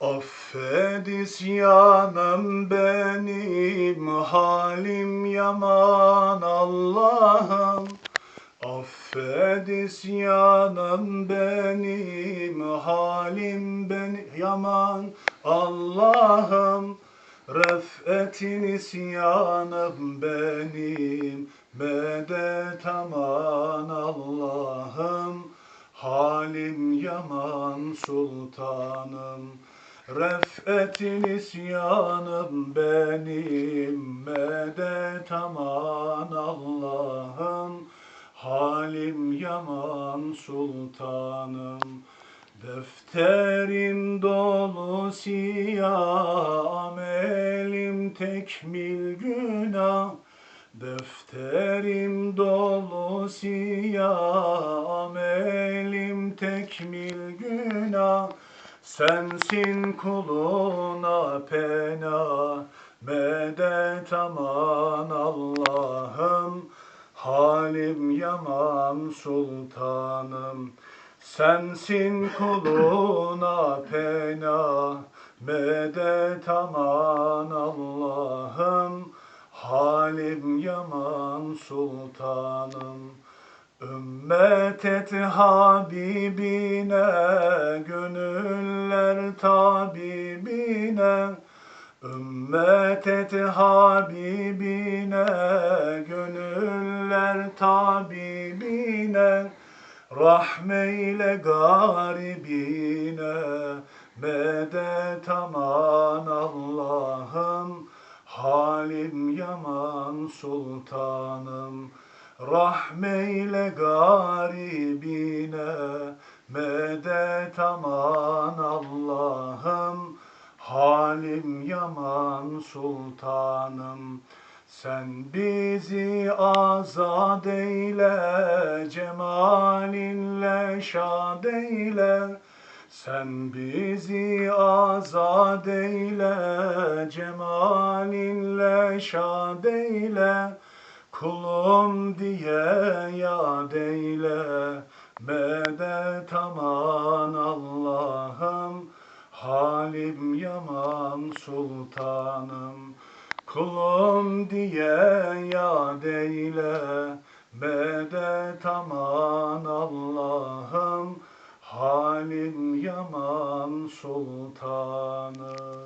Affet isyanım benim halim yaman Allah'ım. Affet isyanım benim halim ben yaman Allah'ım. Refetin isyanım benim medet aman Allah'ım. Halim yaman sultanım Refetin isyanım benim medet aman Allah'ım. Halim yaman sultanım Defterim dolu siyah amelim tekmil günah. Defterim dolu siyah amelim tekmil günah Sensin kuluna pena medet aman Allah'ım. Halim yaman sultanım Sensin kuluna pena medet aman Allah'ım. Halim yaman sultanım Ümmet et Habibine Gönüller tabibine. Ümmet et Habibine Gönüller tabibine. Rahmeyle garibine Medet aman Allah'ım. Halim yaman sultanım Rahmeyle garibine Medet aman Allah'ım Halim yaman sultanım sen bizi azad eyle, cemalinle şad eyle. Sen bizi azad eyle, cemalinle şad eyle. Kulum diye yad eyle, medet aman Allah'ım. Halim yaman sultanım. Kulum diye yad eyle, medet aman Allah'ım, halim yaman sultanım.